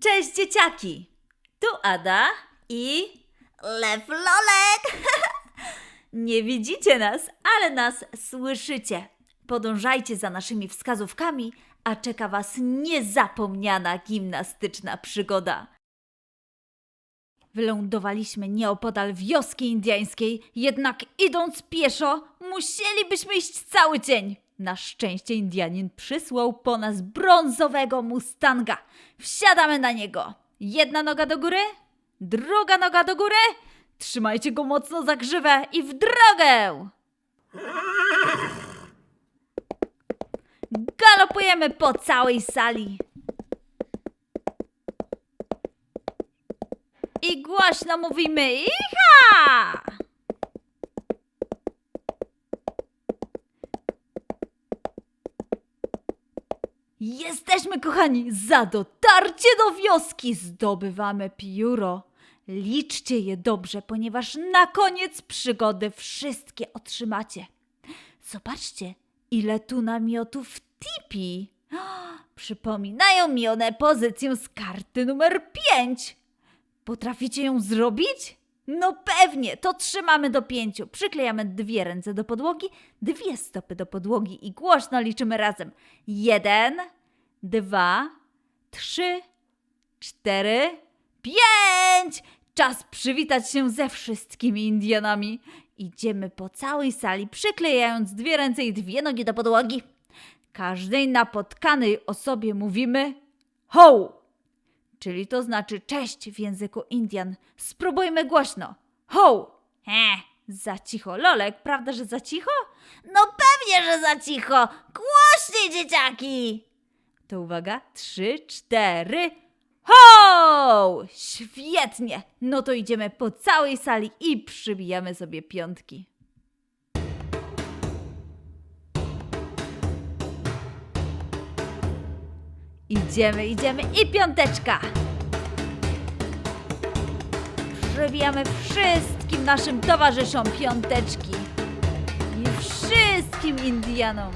Cześć dzieciaki! Tu Ada i Lew Lolek! nie widzicie nas, ale nas słyszycie. Podążajcie za naszymi wskazówkami, a czeka Was niezapomniana gimnastyczna przygoda. Wylądowaliśmy nieopodal wioski indyjskiej, jednak idąc pieszo, musielibyśmy iść cały dzień. Na szczęście Indianin przysłał po nas brązowego mustanga. Wsiadamy na niego. Jedna noga do góry, druga noga do góry. Trzymajcie go mocno za grzywę i w drogę! Galopujemy po całej sali. I głośno mówimy Iha! Jesteśmy, kochani, za dotarcie do wioski zdobywamy pióro. Liczcie je dobrze, ponieważ na koniec przygody wszystkie otrzymacie. Zobaczcie, ile tu namiotów tipi. Przypominają mi one pozycję z karty numer 5. Potraficie ją zrobić? No pewnie, to trzymamy do pięciu. Przyklejamy dwie ręce do podłogi, dwie stopy do podłogi i głośno liczymy razem. Jeden, dwa, trzy, cztery, pięć! Czas przywitać się ze wszystkimi Indianami. Idziemy po całej sali, przyklejając dwie ręce i dwie nogi do podłogi. Każdej napotkanej osobie mówimy ho! Czyli to znaczy cześć w języku Indian. Spróbujmy głośno. Ho! He, za cicho. Lolek, prawda, że za cicho? No pewnie, że za cicho! Głośniej, dzieciaki! To uwaga, trzy, cztery. Ho! Świetnie! No to idziemy po całej sali i przybijamy sobie piątki. Idziemy, idziemy i piąteczka! Przybijamy wszystkim naszym towarzyszom piąteczki. I wszystkim Indianom.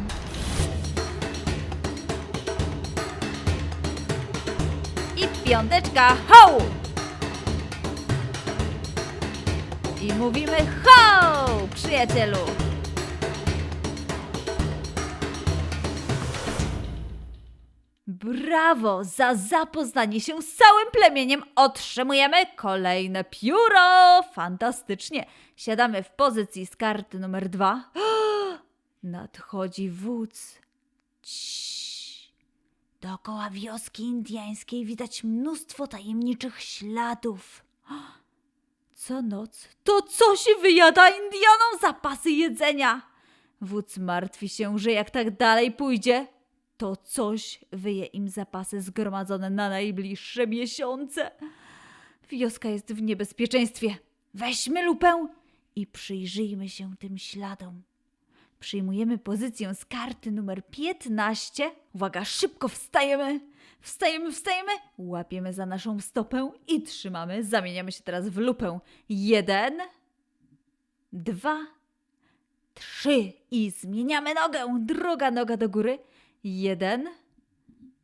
I piąteczka, ho! I mówimy ho, przyjacielu! Brawo! Za zapoznanie się z całym plemieniem otrzymujemy kolejne pióro! Fantastycznie! Siadamy w pozycji z karty numer dwa. Nadchodzi wódz. Ciii. Dookoła wioski indyjskiej widać mnóstwo tajemniczych śladów. Co noc to coś wyjada Indianom zapasy jedzenia. Wódz martwi się, że jak tak dalej pójdzie, to coś wyje im zapasy zgromadzone na najbliższe miesiące. Wioska jest w niebezpieczeństwie. Weźmy lupę i przyjrzyjmy się tym śladom. Przyjmujemy pozycję z karty numer 15. Uwaga, szybko wstajemy. Wstajemy, wstajemy. Łapiemy za naszą stopę i trzymamy. Zamieniamy się teraz w lupę. Jeden, dwa, trzy. I zmieniamy nogę. Druga noga do góry. Jeden,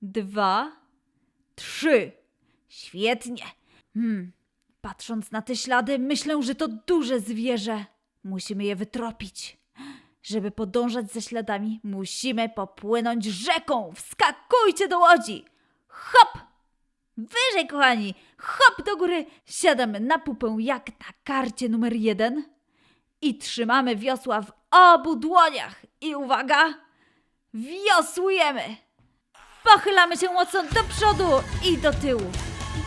dwa, trzy. Świetnie. Hmm. Patrząc na te ślady, myślę, że to duże zwierzę. Musimy je wytropić. Żeby podążać za śladami, musimy popłynąć rzeką. Wskakujcie do łodzi. Hop! Wyżej, kochani! Hop do góry! Siadamy na pupę jak na karcie numer jeden i trzymamy wiosła w obu dłoniach. I uwaga! Wiosłujemy! Pochylamy się mocno do przodu i do tyłu.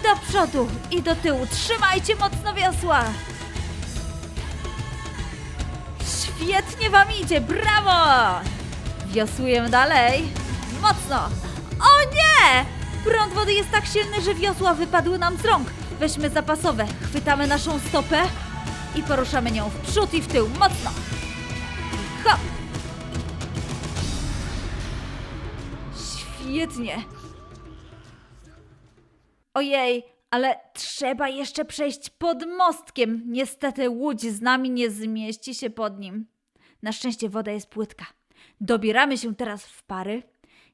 Do przodu i do tyłu. Trzymajcie mocno wiosła! Świetnie wam idzie, brawo! Wiosłujemy dalej. Mocno. O nie! Prąd wody jest tak silny, że wiosła wypadły nam z rąk. Weźmy zapasowe, chwytamy naszą stopę i poruszamy nią w przód i w tył. Mocno. Hop. Świetnie. Ojej, ale trzeba jeszcze przejść pod mostkiem. Niestety łódź z nami nie zmieści się pod nim. Na szczęście woda jest płytka. Dobieramy się teraz w pary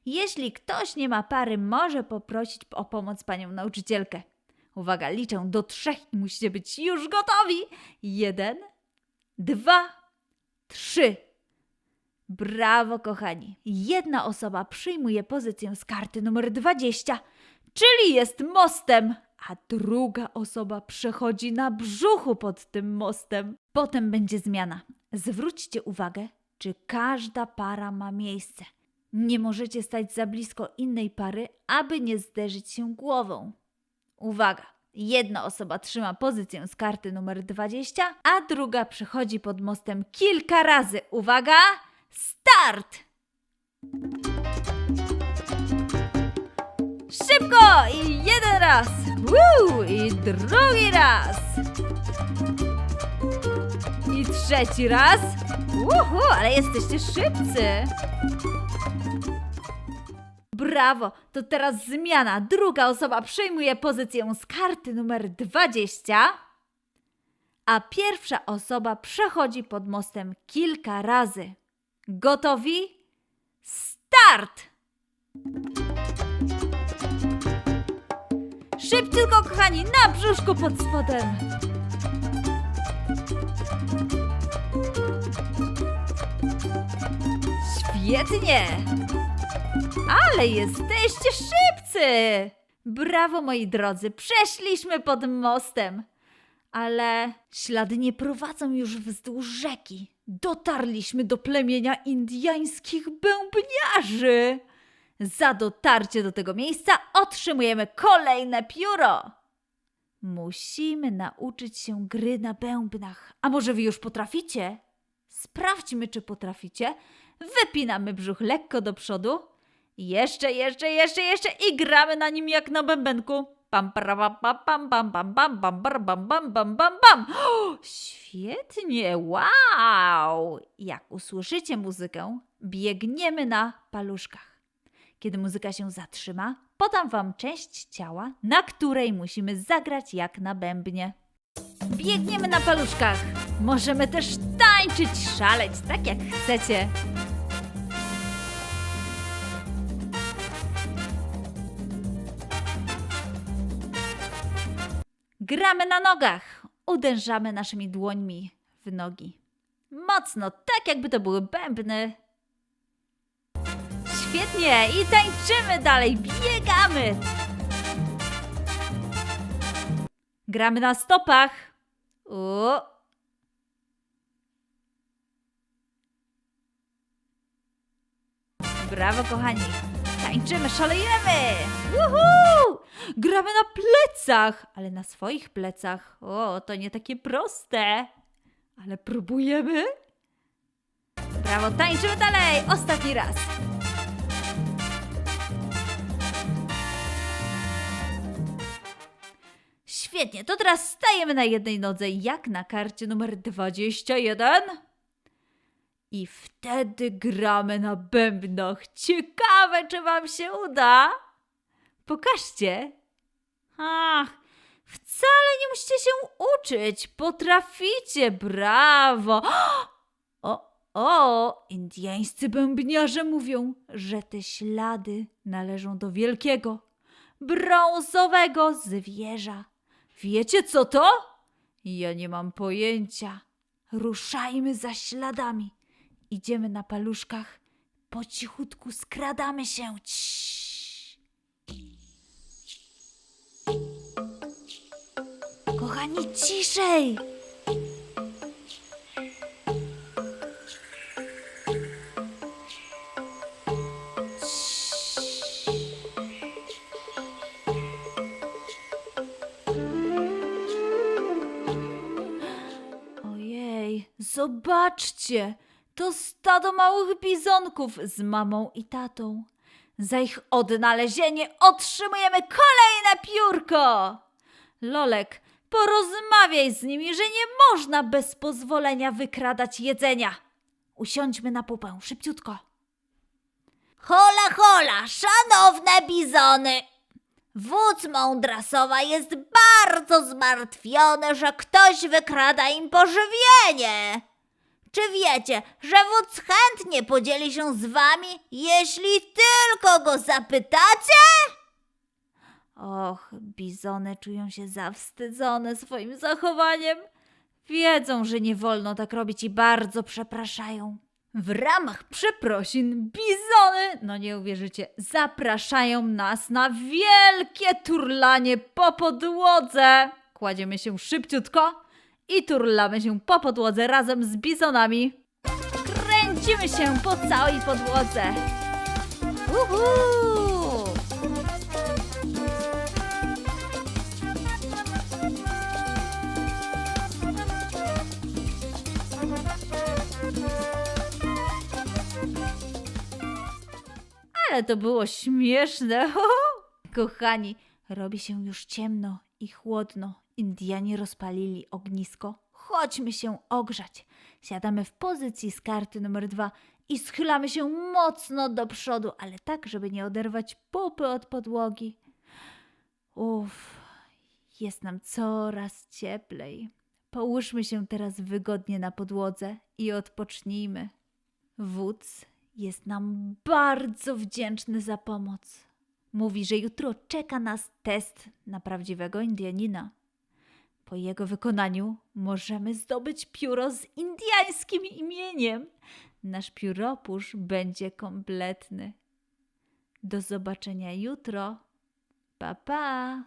Jeśli ktoś nie ma pary, może poprosić o pomoc panią nauczycielkę. Uwaga, liczę do trzech i musicie być już gotowi. Jeden, dwa, trzy. Brawo, kochani. Jedna osoba przyjmuje pozycję z karty numer 20, czyli jest mostem, a druga osoba przechodzi na brzuchu pod tym mostem. Potem będzie zmiana. Zwróćcie uwagę, czy każda para ma miejsce. Nie możecie stać za blisko innej pary, aby nie zderzyć się głową. Uwaga! Jedna osoba trzyma pozycję z karty numer 20, a druga przechodzi pod mostem kilka razy. Uwaga! Start! Szybko! I jeden raz! Woo! I drugi raz! Trzeci raz! Uhu, ale jesteście szybcy! Brawo! To teraz zmiana. Druga osoba przejmuje pozycję z karty numer 20, a pierwsza osoba przechodzi pod mostem kilka razy. Gotowi? Start! Szybciutko, kochani, na brzuszku pod spodem. Świetnie! Ale jesteście szybcy! Brawo, moi drodzy, przeszliśmy pod mostem. Ale ślady nie prowadzą już wzdłuż rzeki. Dotarliśmy do plemienia indiańskich bębniarzy. Za dotarcie do tego miejsca otrzymujemy kolejne pióro. Musimy nauczyć się gry na bębnach. A może wy już potraficie? Sprawdźmy, czy potraficie. Wypinamy brzuch lekko do przodu. Jeszcze, jeszcze, jeszcze, jeszcze i gramy na nim jak na bębenku. Pam, pam, pam, pam, pam, pam, pam, pam, pam, pam, pam, pam, pam. Świetnie, wow! Jak usłyszycie muzykę, biegniemy na paluszkach. Kiedy muzyka się zatrzyma, podam wam część ciała, na której musimy zagrać jak na bębnie. Biegniemy na paluszkach. Możemy też tańczyć, szaleć, tak jak chcecie. Gramy na nogach. Uderzamy naszymi dłońmi w nogi. Mocno, tak jakby to były bębny. Świetnie i tańczymy dalej, biegamy. Gramy na stopach. O. Brawo, kochani. Tańczymy, szalejemy. Woohoo! Gramy na plecach, ale na swoich plecach. O, to nie takie proste. Ale próbujemy. Brawo, tańczymy dalej. Ostatni raz. Świetnie, to teraz stajemy na jednej nodze, jak na karcie numer 21. I wtedy gramy na bębnach. Ciekawe, czy wam się uda. Pokażcie. Ach, wcale nie musicie się uczyć. Potraficie, brawo. O, o, indiańscy bębniarze mówią, że te ślady należą do wielkiego, brązowego zwierza. Wiecie co to? Ja nie mam pojęcia. Ruszajmy za śladami. Idziemy na paluszkach. Po cichutku skradamy się. Ciii. Kochani, ciszej! Ojej, zobaczcie! To stado małych bizonków z mamą i tatą. Za ich odnalezienie otrzymujemy kolejne piórko! Lolek, porozmawiaj z nimi, że nie można bez pozwolenia wykradać jedzenia. Usiądźmy na pupę, szybciutko. Hola, hola, szanowne bizony! Wódz Mądrasowa jest bardzo zmartwiony, że ktoś wykrada im pożywienie. Czy wiecie, że wódz chętnie podzieli się z wami, jeśli tylko go zapytacie? Och, bizony czują się zawstydzone swoim zachowaniem. Wiedzą, że nie wolno tak robić i bardzo przepraszają. W ramach przeprosin bizony, no nie uwierzycie, zapraszają nas na wielkie turlanie po podłodze. Kładziemy się szybciutko i turlamy się po podłodze razem z bizonami. Kręcimy się po całej podłodze. Uhu! Ale to było śmieszne. Kochani, robi się już ciemno i chłodno. Indianie rozpalili ognisko. Chodźmy się ogrzać. Siadamy w pozycji z karty numer dwa i schylamy się mocno do przodu, ale tak, żeby nie oderwać pupy od podłogi. Uff, jest nam coraz cieplej. Połóżmy się teraz wygodnie na podłodze i odpocznijmy. Wódz jest nam bardzo wdzięczny za pomoc. Mówi, że jutro czeka nas test na prawdziwego Indianina. Po jego wykonaniu możemy zdobyć pióro z indiańskim imieniem. Nasz pióropusz będzie kompletny. Do zobaczenia jutro. Pa pa!